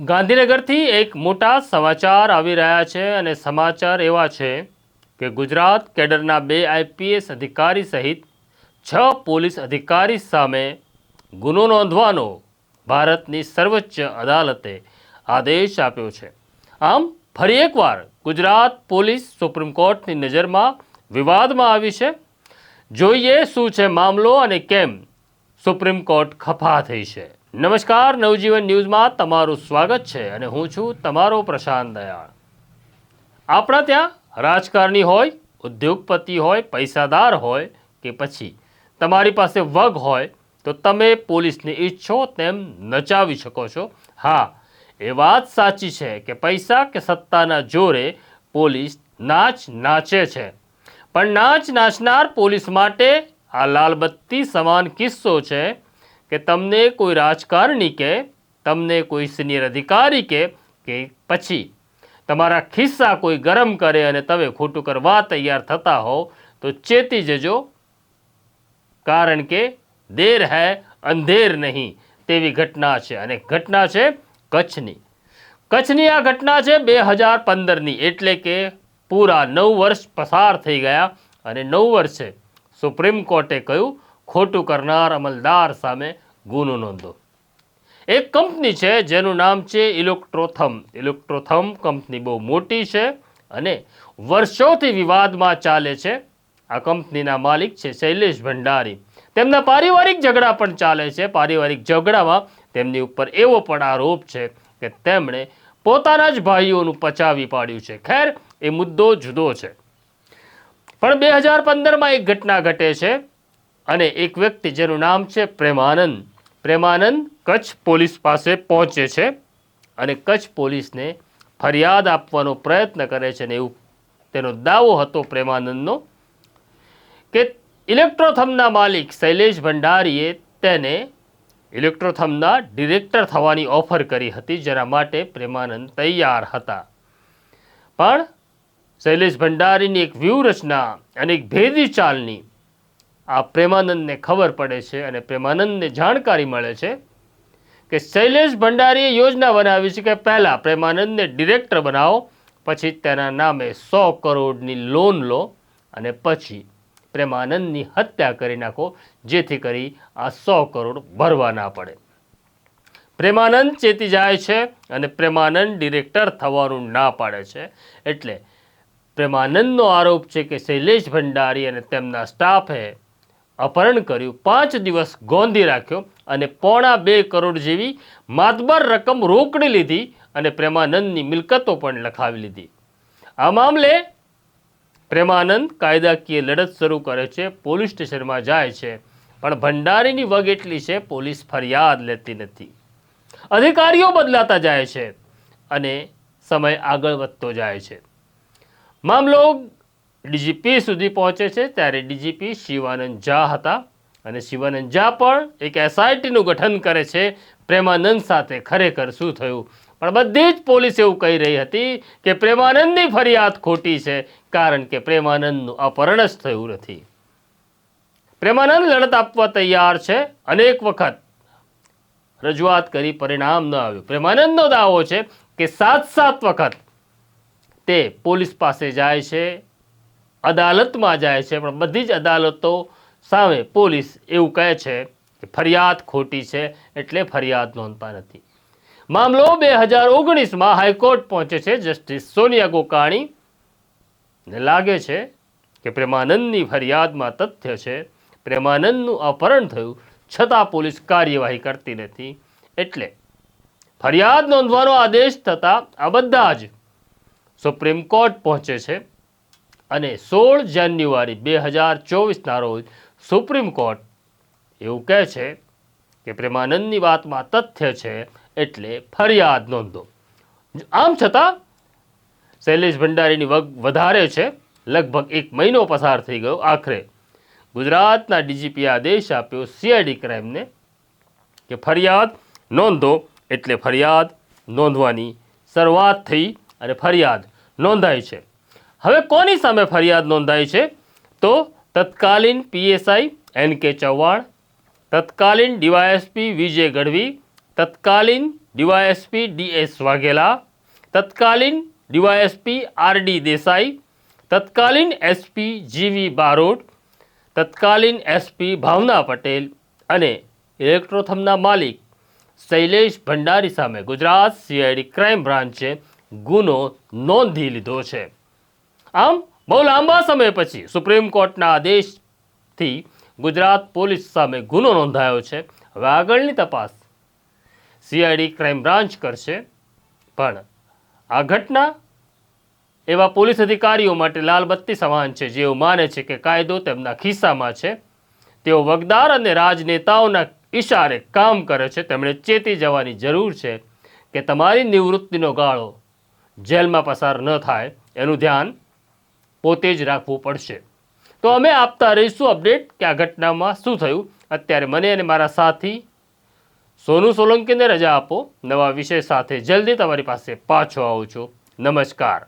ગાંધીનગરથી એક મોટા સમાચાર આવી રહ્યા છે અને સમાચાર એવા છે કે ગુજરાત કેડરના બે આઈપીએસ અધિકારી સહિત છ પોલીસ અધિકારી સામે ગુનો નોંધવાનો ભારતની સર્વોચ્ચ અદાલતે આદેશ આપ્યો છે. આમ, ફરી એકવાર ગુજરાત પોલીસ સુપ્રીમ કોર્ટની નજરમાં વિવાદમાં આવી છે. જોઈએ શું છે મામલો અને કેમ સુપ્રીમ કોર્ટ ખફા થઈ છે. નમસ્કાર, નવજીવન ન્યૂઝમાં તમારું સ્વાગત છે અને હું છું તમારો પ્રશાંત દયાળ. આપણા ત્યાં રાજકારણી હોય, ઉદ્યોગપતિ હોય, પૈસાદાર હોય કે પછી તમારી પાસે વગ હોય, તો તમે પોલીસને ઈચ્છો તેમ નચાવી શકો છો. હા, એ વાત સાચી છે કે પૈસા કે સત્તાના જોરે પોલીસ નાચ નાચે છે. પણ નાચ નાચનાર પોલીસ માટે આ લાલબત્તી સમાન કિસ્સો છે કે તમને કોઈ રાજકારણી કે તમને કોઈ સિનિયર અધિકારી કે કે પછી તમારા ખિસ્સા કોઈ ગરમ કરે અને તમે ખોટું કરવા તૈયાર થતા હો તો ચેતી જજો. કારણ કે દેર હૈ, અંધેર નહીં. તેવી ઘટના છે અને ઘટના છે કચ્છની. કચ્છની આ ઘટના છે બે હજાર પંદરની, એટલે કે પૂરા નવ વર્ષ પસાર થઈ ગયા અને નવ વર્ષે સુપ્રીમ કોર્ટે કહ્યું ખોટું કરનાર અમલદાર સામે ગુનો નોંધો. એક કંપની છે જેનું નામ છે ઇલેક્ટ્રોથમ. ઇલેક્ટ્રોથમ કંપની બહુ મોટી છે અને વર્ષોથી વિવાદમાં ચાલે છે. આ કંપનીના માલિક છે શૈલેષ ભંડારી. તેમના પારિવારિક ઝઘડા પણ ચાલે છે. પારિવારિક ઝઘડામાં તેમની ઉપર એવો પણ આરોપ છે કે તેમણે પોતાના જ ભાઈઓનું પચાવી પાડ્યું છે. ખેર, એ મુદ્દો જુદો છે. પણ બે હજાર પંદરમાં એક ઘટના ઘટે છે. અને એક વ્યક્તિ જેનું નામ છે પ્રેમાનંદ. પ્રેમાનંદ કચ્છ પોલીસ પાસે પહોંચે છે અને કચ્છ પોલીસને ફરિયાદ આપવાનો પ્રયત્ન કરે છે ને એવું તેનો દાવો હતો પ્રેમાનંદનો કે ઇલેક્ટ્રોથમના માલિક શૈલેષ ભંડારીએ તેને ઇલેક્ટ્રોથમના ડિરેક્ટર થવાની ઓફર કરી હતી, જેના માટે પ્રેમાનંદ તૈયાર હતા. પણ શૈલેષ ભંડારીની એક વ્યૂહરચના અને એક ભેદી ચાલની આ પ્રેમાનંદને ખબર પડે છે અને પ્રેમાનંદને જાણકારી મળે છે કે શૈલેષ ભંડારીએ યોજના બનાવી છે કે પહેલાં પ્રેમાનંદને ડિરેક્ટર બનાવો, પછી તેના નામે સો કરોડની લોન લો અને પછી પ્રેમાનંદની હત્યા કરી નાખો, જેથી કરી આ સો કરોડ ભરવા ના પડે. પ્રેમાનંદ ચેતી જાય છે અને પ્રેમાનંદ ડિરેક્ટર થવાનું ના પાડે છે. એટલે પ્રેમાનંદનો આરોપ છે કે શૈલેષ ભંડારી અને તેમના સ્ટાફે અપહરણ કર્યું. પાંચ દિવસ ગોંધી રાખ્યો અને પોણા બે કરોડ જેવી માતબર રકમ રોકડી લીધી અને પ્રેમાનંદની મિલકતો પણ લખાવી લીધી. આ મામલે પ્રેમાનંદ કાયદાકીય લડત શરૂ કરે છે, પોલીસ સ્ટેશનમાં જાય છે, પણ ભંડારીની વગ એટલી છે, પોલીસ ફરિયાદ લેતી નથી. અધિકારીઓ બદલાતા જાય છે અને સમય આગળ વધતો જાય છે. મામલો ડીજીપી સુધી પહોંચે છે ત્યારે ડીજીપી શિવાનંદ ઝા હતા. અને શિવાનંદ ઝા પણ એક એસઆઈટીનું ગઠન કરે છે. પ્રેમાનંદ સાથે ખરેખર શું થયું? પણ બધી જ પોલીસ એવું કહી રહી હતી કે પ્રેમાનંદની ફરિયાદ ખોટી છે, કારણ કે પ્રેમાનંદનું અપહરણ જ થયું નથી. પ્રેમાનંદ લડત આપવા તૈયાર છે અનેક વખત. રજૂઆત કરી પરિણામ ન આવ્યું. પ્રેમાનંદનો દાવો છે કે સાત સાત વખત તે પોલીસ પાસે જાય છે અદાલતમાં જાય છે, પણ બધી જ અદાલતો સામે પોલીસ એવું કહે છે કે ફરિયાદ ખોટી છે એટલે ફરિયાદ નોંધતા નથી મામલો બે હજાર ઓગણીસમાં હાઈકોર્ટ પહોંચે છે, જસ્ટિસ સોનિયા ગોકાણી ને લાગે છે કે પ્રેમાનંદની ફરિયાદમાં તથ્ય છે, પ્રેમાનંદનું અપહરણ થયું, છતાં પોલીસ કાર્યવાહી કરતી નથી. એટલે ફરિયાદ નોંધવાનો આદેશ થતાં આ બધા જ સુપ્રીમ કોર્ટ પહોંચે છે. અને સોળ જાન્યુઆરી બે હજાર ચોવીસના રોજ સુપ્રીમ કોર્ટ એવું કહે છે કે પ્રેમાનંદની વાતમાં તથ્ય છે એટલે ફરિયાદ નોંધો. આમ છતાં, શૈલેષ ભંડારીની વગ વધારે છે, લગભગ એક મહિનો પસાર થઈ ગયો આખરે. ગુજરાતના ડીજીપી આદેશ આપ્યો સીઆઈડી ક્રાઇમને કે ફરિયાદ નોંધો એટલે ફરિયાદ નોંધવાની શરૂઆત થઈ અને ફરિયાદ નોંધાઈ છે. હવે કોની સામે ફરિયાદ નોંધાઈ છે? તો તત્કાલીન પીએસઆઈ એન કે ચૌહાણ, તત્કાલીન ડીવાયએસપી વિજય ગઢવી, તત્કાલીન ડીવાયએસપી ડીએસ વાઘેલા, તત્કાલીન ડીવાયએસપી આરડી દેસાઈ, તત્કાલીન એસપી જીવી બારોટ, તત્કાલીન એસપી ભાવના પટેલ અને ઇલેક્ટ્રોથમના માલિક શૈલેષ ભંડારી સામે ગુજરાત સીઆઈડી ક્રાઇમ બ્રાન્ચે ગુનો નોંધી લીધો છે. આમ, બહુ લાંબા સમય પછી સુપ્રીમ કોર્ટના આદેશથી ગુજરાત પોલીસ સામે ગુનો નોંધાયો છે. હવે આગળની તપાસ સીઆઈડી ક્રાઇમ બ્રાન્ચ કરશે. પણ આ ઘટના એવા પોલીસ અધિકારીઓ માટે લાલબત્તી સમાન છે, જેઓ માને છે કે કાયદો તેમના ખિસ્સામાં છે. તેઓ વગદાર અને રાજનેતાઓના ઈશારે કામ કરે છે. તેમણે ચેતી જવાની જરૂર છે કે તમારી નિવૃત્તિનો ગાળો જેલમાં પસાર ન થાય. એનું ધ્યાન પોતે જ રાખવું પડશે. તો અમે આપતા રહીશું અપડેટ કે આ ઘટનામાં શું થયું. અત્યારે મને અને મારા સાથી સોનુ સોલંકીને રજા આપો. નવા વિષય સાથે જલ્દી તમારી પાસે પાછો આવું છું. નમસ્કાર.